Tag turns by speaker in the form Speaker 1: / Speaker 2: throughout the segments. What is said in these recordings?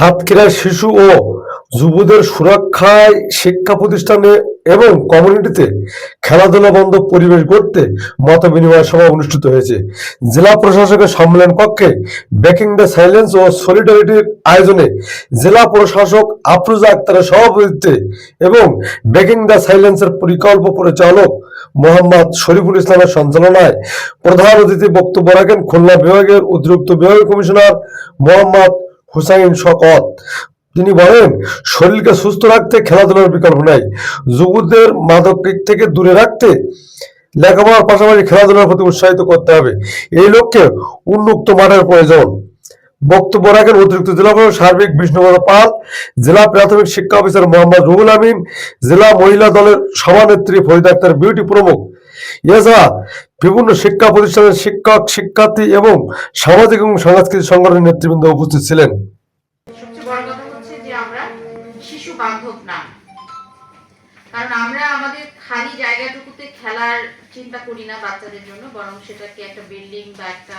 Speaker 1: সাতক্ষীরার শিশু ও যুবদের সুরক্ষায় শিক্ষা প্রতিষ্ঠানে এবং কমিউনিটিতে খেলাধুলা বন্ধ পরিবেশ গড়তে মত বিনিময় সভা অনুষ্ঠিত হয়েছে। জেলা প্রশাসকের সম্মেলন কক্ষে ব্রেকিং দ্য সাইলেন্স ও সলিডারিটির আয়োজনে জেলা প্রশাসক আফরুজা আক্তারের সভাপতিত্বে এবং ব্রেকিং দ্য সাইলেন্সের পরিকল্প পরিচালক মোহাম্মদ শরীফুল ইসলামের সঞ্চালনায় প্রধান অতিথি বক্তব্য রাখেন খুলনা বিভাগের অতিরিক্ত বিভাগীয় কমিশনার মোহাম্মদ হুসাইন শকত। তিনি বলেন, শরীরকে সুস্থ রাখতে খেলাধুলার বিকল্প নাই। যুবকদের মাদক থেকে দূরে রাখতে লেখাপড়ার পাশাপাশি খেলাধুলার প্রতি উৎসাহিত করতে হবে। এই লক্ষ্যে উন্মুক্ত মাঠের প্রয়োজন। বক্তব্য রাখেন অতিরিক্ত জেলা প্রশাসক সার্বিক বিষ্ণুবর পাল, জেলা প্রাথমিক শিক্ষা অফিসার মোহাম্মদ রুহুল আমিন, জেলা মহিলা দলের সভানেত্রী ফরিদ আক্তার, বিউটি প্রমুখ। এছাড়া বিভিন্ন শিক্ষা প্রতিষ্ঠানের শিক্ষক, শিক্ষার্থী এবং সামাজিক এবং সাংস্কৃতিক সংগঠনের নেতৃবৃন্দ উপস্থিত ছিলেন।
Speaker 2: কারণ আমরা আমাদের খালি জায়গাটুকুতে খেলার চিন্তা করি না বাচ্চাদের জন্য, বরং সেটাকে একটা বিল্ডিং বা একটা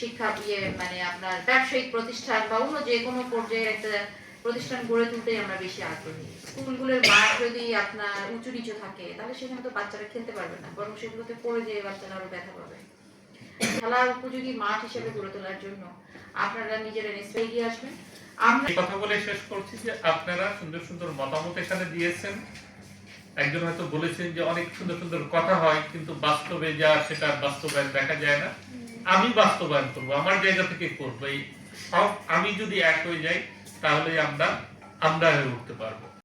Speaker 2: শিক্ষা দিয়ে মানে আপনার ব্যবসায়িক প্রতিষ্ঠান বা অন্য যে কোনো পর্যায়ের একটা প্রতিষ্ঠান গড়ে তুলতেই আমরা বেশি আগ্রহী। স্কুলগুলোর মাঠ যদি আপনার উঁচু নিচু থাকে, তাহলে সেখানে তো বাচ্চারা খেলতে পারবে না, বরং সেগুলোতে পড়ে যেয়ে বাচ্চারা আরও ব্যথা পাবে। খেলার উপযোগী মাঠ হিসেবে গড়ে তোলার জন্য আপনারা নিজেরা নিশ্চয়ই এগিয়ে আসবেন।
Speaker 3: কথা বলে শেষ করছি যে আপনারা সুন্দর সুন্দর মতামত এখানে দিয়েছেন। একজন হয়তো বলেছেন যে অনেক সুন্দর সুন্দর কথা হয়, কিন্তু বাস্তবে যা সেটা বাস্তবায়ন দেখা যায় না। আমি বাস্তবায়ন করব, আমার জায়গা থেকে করব। এই সব আমি যদি এক হয়ে যাই তাহলে আমরা আমরা হয়ে উঠতে পারব।